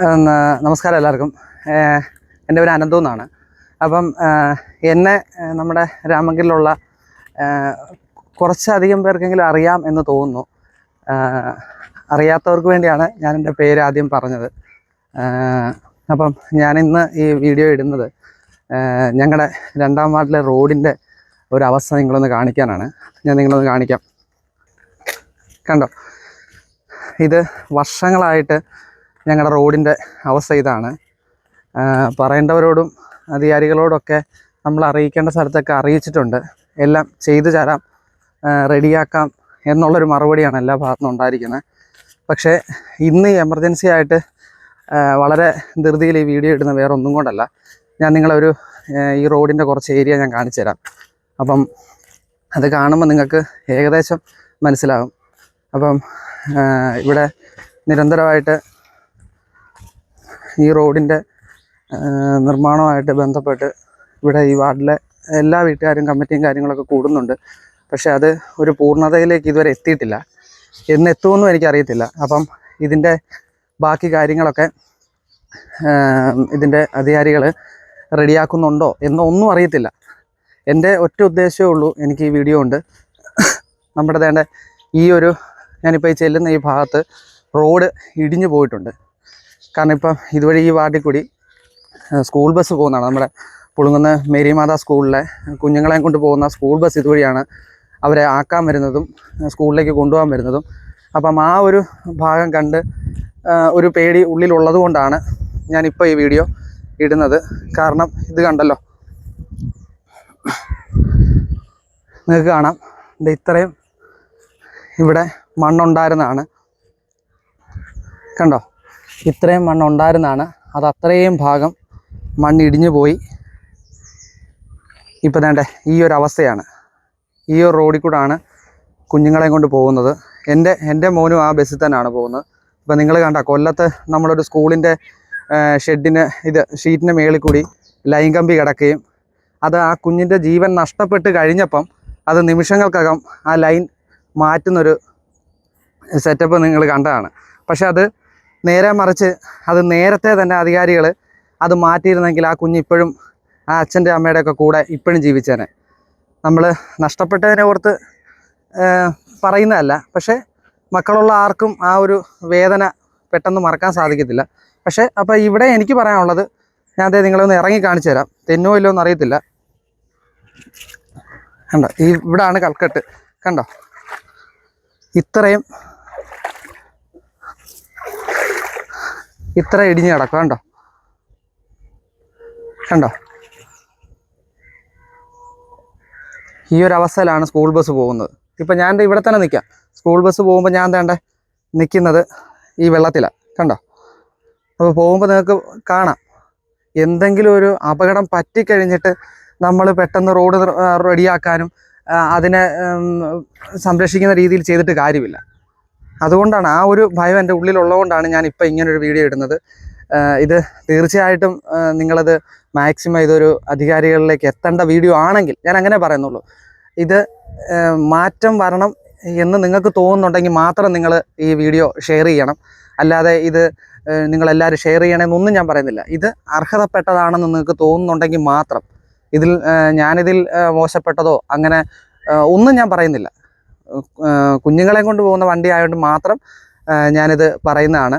നമസ്കാരം എല്ലാവർക്കും. എന്റെ പേര് അനന്തു എന്നാണ്. അപ്പം എന്നെ നമ്മുടെ രാമങ്കിലുള്ള കുറച്ചധികം പേർക്കെങ്കിലും അറിയാം എന്ന് തോന്നുന്നു. അറിയാത്തവർക്ക് വേണ്ടിയാണ് ഞാൻ എന്റെ പേര് ആദ്യം പറഞ്ഞത്. അപ്പം അപ്പം ഞാനിന്ന് ഈ വീഡിയോ ഇടുന്നത് ഞങ്ങളുടെ രണ്ടാം വാർഡിലെ റോഡിന്റെ ഒരു അവസ്ഥ നിങ്ങളൊന്ന് കാണിക്കാനാണ്. ഞാൻ നിങ്ങളൊന്ന് കാണിക്കാം. കണ്ടോ? ഇത് വർഷങ്ങളായിട്ട് ഞങ്ങളുടെ റോഡിന്റെ അവസ്ഥ ഇതാണ്. പറയേണ്ടവരോടും അധികാരികളോടൊക്കെ നമ്മൾ അറിയിക്കേണ്ട സ്ഥലത്തൊക്കെ അറിയിച്ചിട്ടുണ്ട്. എല്ലാം ചെയ്തു തരാം റെഡിയാക്കാം എന്നുള്ളൊരു മറുപടിയാണ് എല്ലാ ഭാഗത്തുനിന്നും ഉണ്ടായിരിക്കുന്നത്. പക്ഷേ ഇന്ന് എമർജൻസി ആയിട്ട് വളരെ ധൃതിയിൽ ഈ വീഡിയോ ഇടുന്ന വേറെ ഒന്നും കൊണ്ടല്ല. ഞാൻ നിങ്ങളൊരു ഈ റോഡിന്റെ കുറച്ച് ഏരിയ ഞാൻ കാണിച്ചു തരാം. അപ്പം അത് കാണുമ്പോൾ നിങ്ങൾക്ക് ഏകദേശം മനസ്സിലാകും അപ്പം ഇവിടെ നിരന്തരമായിട്ട് ഈ റോഡിന്റെ നിർമ്മാണവുമായിട്ട് ബന്ധപ്പെട്ട് ഇവിടെ ഈ വാർഡിലെ എല്ലാ വീട്ടുകാരും കമ്മിറ്റിയും കാര്യങ്ങളൊക്കെ കൂടുന്നുണ്ട്. പക്ഷേ അത് ഒരു പൂർണതയിലേക്ക് ഇതുവരെ എത്തിയിട്ടില്ല. എന്നെത്തുമെന്നും എനിക്കറിയത്തില്ല. അപ്പം ഇതിന്റെ ബാക്കി കാര്യങ്ങളൊക്കെ ഇതിന്റെ അധികാരികൾ റെഡിയാക്കുന്നുണ്ടോ എന്നൊന്നും അറിയത്തില്ല. എന്റെ ഒറ്റ ഉദ്ദേശമേ ഉള്ളൂ എനിക്ക് ഈ വീഡിയോ ഉണ്ട്. നമ്മുടെ തേണ്ട ഈ ഒരു ഞാനിപ്പോൾ ഈ ചെല്ലുന്ന ഈ ഭാഗത്ത് റോഡ് ഇടിഞ്ഞു പോയിട്ടുണ്ട്. കാരണം ഇപ്പം ഇതുവഴി ഈ വാർഡിൽ കൂടി സ്കൂൾ ബസ് പോകുന്നതാണ്. നമ്മുടെ പുളുങ്ങുന്ന മേരിമാത സ്കൂളിലെ കുഞ്ഞുങ്ങളെയും കൊണ്ട് പോകുന്ന സ്കൂൾ ബസ് ഇതുവഴിയാണ് അവരെ ആക്കാൻ വരുന്നതും സ്കൂളിലേക്ക് കൊണ്ടുപോകാൻ വരുന്നതും. അപ്പം ആ ഒരു ഭാഗം കണ്ട് ഒരു പേടി ഉള്ളിലുള്ളത് കൊണ്ടാണ് ഞാനിപ്പോൾ ഈ വീഡിയോ ഇടുന്നത്. കാരണം ഇത് കണ്ടല്ലോ. നിങ്ങൾക്ക് കാണാം. ഇത് ഇത്രയും ഇവിടെ മണ്ണുണ്ടായിരുന്നതാണ്. കണ്ടോ? ഇത്രയും മണ്ണ് ഉണ്ടായിരുന്നതാണ് അത് അത്രയും ഭാഗം മണ്ണ് ഇടിഞ്ഞു പോയി. ഇപ്പം വേണ്ടേ ഈ ഒരു അവസ്ഥയാണ്. ഈ ഒരു റോഡിൽ ആണ് കുഞ്ഞുങ്ങളെ കൊണ്ട് പോകുന്നത്. എന്റെ എന്റെ മോനും ആ ബസ്സിൽ തന്നെയാണ് പോകുന്നത്. ഇപ്പം നിങ്ങൾ കണ്ട കൊല്ലത്ത് നമ്മളൊരു സ്കൂളിന്റെ ഷെഡിന് ഇത് ഷീറ്റിന്റെ മേളിൽ കൂടി ലൈൻ കമ്പി കിടക്കുകയും അത് ആ കുഞ്ഞിന്റെ ജീവൻ നഷ്ടപ്പെട്ട് കഴിഞ്ഞപ്പം അത് നിമിഷങ്ങൾക്കകം ആ ലൈൻ മാറ്റുന്നൊരു സെറ്റപ്പ് നിങ്ങൾ കണ്ടതാണ്. പക്ഷെ അത് നേരെ മറിച്ച് അത് നേരത്തെ തന്നെ അധികാരികൾ അത് മാറ്റിയിരുന്നെങ്കിൽ ആ കുഞ്ഞ് ഇപ്പോഴും ആ അച്ഛന്റെ അമ്മയുടെയൊക്കെ കൂടെ ഇപ്പോഴും ജീവിച്ചേനെ. നമ്മൾ നഷ്ടപ്പെട്ടതിനെ ഓർത്ത് പറയുന്നതല്ല. പക്ഷേ മക്കളുള്ള ആർക്കും ആ ഒരു വേദന പെട്ടെന്ന് മറക്കാൻ സാധിക്കത്തില്ല. പക്ഷേ അപ്പോൾ ഇവിടെ എനിക്ക് പറയാനുള്ളത് ഞാൻ അതേ നിങ്ങളെ ഒന്ന് ഇറങ്ങി കാണിച്ചു തരാം. തെന്നോ ഇല്ലോ എന്ന് അറിയത്തില്ല. കണ്ടോ? ഈ ഇവിടാണ് കൽക്കെട്ട്. കണ്ടോ? ഇത്രയും ഇത്ര ഇടിഞ്ഞ് കിടക്കും കണ്ടോ? കണ്ടോ? ഈ ഒരു അവസ്ഥയിലാണ് സ്കൂൾ ബസ് പോകുന്നത്. ഇപ്പം ഞാൻ ഇവിടെ തന്നെ നിൽക്കാം സ്കൂൾ ബസ് പോകുമ്പോൾ ഞാൻ തേണ്ടേ നിൽക്കുന്നത് ഈ വെള്ളത്തിലാണ് കണ്ടോ? അപ്പോൾ പോകുമ്പോൾ നിങ്ങൾക്ക് കാണാം. എന്തെങ്കിലും ഒരു അപകടം പറ്റിക്കഴിഞ്ഞിട്ട് നമ്മൾ പെട്ടെന്ന് റോഡ് റെഡിയാക്കാനും അതിനെ സംരക്ഷിക്കുന്ന രീതിയിൽ ചെയ്തിട്ട് കാര്യമില്ല. അതുകൊണ്ടാണ് ആ ഒരു ഭയം എന്റെ ഉള്ളിലുള്ളതുകൊണ്ടാണ് ഞാൻ ഇപ്പോൾ ഇങ്ങനൊരു വീഡിയോ ഇടുന്നത്. ഇത് തീർച്ചയായിട്ടും നിങ്ങളത് മാക്സിമം ഇതൊരു അധികാരികളിലേക്ക് എത്തേണ്ട വീഡിയോ ആണെങ്കിൽ ഞാൻ അങ്ങനെ പറയുന്നുള്ളൂ. ഇത് മാറ്റം വരണം എന്ന് നിങ്ങൾക്ക് തോന്നുന്നുണ്ടെങ്കിൽ മാത്രം നിങ്ങൾ ഈ വീഡിയോ ഷെയർ ചെയ്യണം. അല്ലാതെ ഇത് നിങ്ങളെല്ലാവരും ഷെയർ ചെയ്യണമെന്നൊന്നും ഞാൻ പറയുന്നില്ല. ഇത് അർഹതപ്പെട്ടതാണെന്ന് നിങ്ങൾക്ക് തോന്നുന്നുണ്ടെങ്കിൽ മാത്രം ഇതിൽ ഞാനിതിൽ മോശപ്പെട്ടതോ അങ്ങനെ ഒന്നും ഞാൻ പറയുന്നില്ല. കുഞ്ഞുങ്ങളെ കൊണ്ട് പോകുന്ന വണ്ടി ആയതുകൊണ്ട് മാത്രം ഞാനിത് പറയുന്നതാണ്.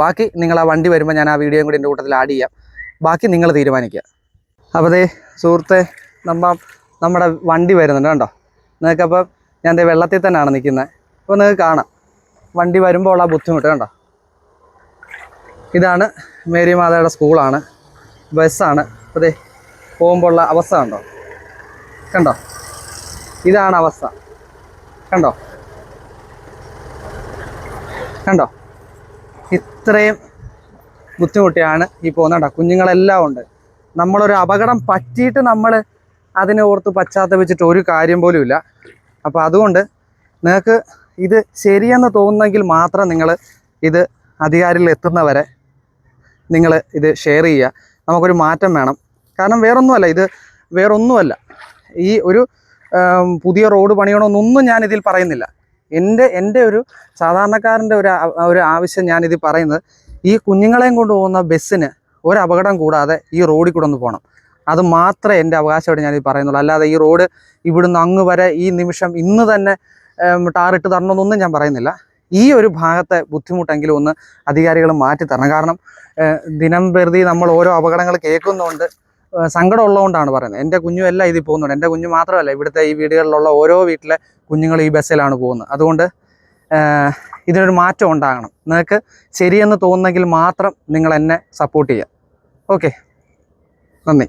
ബാക്കി നിങ്ങൾ ആ വണ്ടി വരുമ്പോൾ ഞാൻ ആ വീഡിയോയും കൂടി എന്റെ കൂട്ടത്തിൽ ആഡ് ചെയ്യാം. ബാക്കി നിങ്ങൾ തീരുമാനിക്കുക. അപ്പോൾ ദേ സുഹൃത്തെ നമ്മ നമ്മുടെ വണ്ടി വരുന്നുണ്ട് കണ്ടോ? നിങ്ങൾക്കപ്പം ഞാൻ ദേ വെള്ളത്തിൽ തന്നെയാണ് നിൽക്കുന്നത് അപ്പോൾ നിങ്ങൾക്ക് കാണാം. വണ്ടി വരുമ്പോൾ ഉള്ള ബുദ്ധിമുട്ട് കണ്ടോ? ഇതാണ് മേരി മാതയുടെ സ്കൂളാണ്. ബസ്സാണ്. അപ്പോൾ പോകുമ്പോൾ ഉള്ള അവസ്ഥ കണ്ടോ? കണ്ടോ? ഇതാണ് അവസ്ഥ. കണ്ടോ? കണ്ടോ? ഇത്രയും ബുദ്ധിമുട്ടിയാണ് ഈ പോകുന്നണ്ട കുഞ്ഞുങ്ങളെല്ലാം ഉണ്ട്. നമ്മളൊരു അപകടം പറ്റിയിട്ട് നമ്മൾ അതിനെ ഓർത്ത് പശ്ചാത്തപിച്ചിട്ട് ഒരു കാര്യം പോലും ഇല്ല. അപ്പോൾ അതുകൊണ്ട് നിങ്ങൾക്ക് ഇത് ശരിയെന്ന് തോന്നുന്നെങ്കിൽ മാത്രം നിങ്ങൾ ഇത് അധികാരിയിൽ എത്തുന്നവരെ നിങ്ങൾ ഇത് ഷെയർ ചെയ്യുക. നമുക്കൊരു മാറ്റം വേണം. കാരണം വേറൊന്നുമല്ല ഇത് വേറൊന്നുമല്ല. ഈ ഒരു പുതിയ റോഡ് പണിയണമെന്നൊന്നും ഞാൻ ഇതിൽ പറയുന്നില്ല. എന്റെ എന്റെ ഒരു സാധാരണക്കാരന്റെ ഒരു ഒരു ആവശ്യം ഇത് പറയുന്നത് ഈ കുഞ്ഞുങ്ങളെയും കൊണ്ട് പോകുന്ന ബസ്സിന് ഒരു അപകടം കൂടാതെ ഈ റോഡിൽ കൂടെ ഒന്ന് പോകണം അത് മാത്രമേ എന്റെ അവകാശമായിട്ട് ഞാനിത് പറയുന്നുള്ളൂ. അല്ലാതെ ഈ റോഡ് ഇവിടുന്ന് അങ്ങ് വരെ ഈ നിമിഷം ഇന്ന് തന്നെ ടാറിട്ട് തരണമെന്നൊന്നും ഞാൻ പറയുന്നില്ല. ഈ ഒരു ഭാഗത്തെ ബുദ്ധിമുട്ടെങ്കിലും ഒന്ന് അധികാരികൾ മാറ്റി തരണം കാരണം ദിനം പ്രതി നമ്മൾ ഓരോ അപകടങ്ങൾ കേൾക്കുന്നതുകൊണ്ട് ഏഹ്, സങ്കടം ഉള്ളതുകൊണ്ടാണ് പറയുന്നത്. എന്റെ കുഞ്ഞുമല്ല ഇതിൽ പോകുന്നുണ്ട്. എന്റെ കുഞ്ഞു മാത്രമല്ല ഇവിടുത്തെ ഈ വീടുകളിലുള്ള ഓരോ വീട്ടിലെ കുഞ്ഞുങ്ങൾ ഈ ബസ്സിലാണ് പോകുന്നത്. അതുകൊണ്ട് ഇതിനൊരു മാറ്റം ഉണ്ടാകണം. നിങ്ങൾക്ക് ശരിയെന്ന് തോന്നുന്നെങ്കിൽ മാത്രം നിങ്ങൾ എന്നെ സപ്പോർട്ട് ചെയ്യുക ഓക്കെ നന്ദി.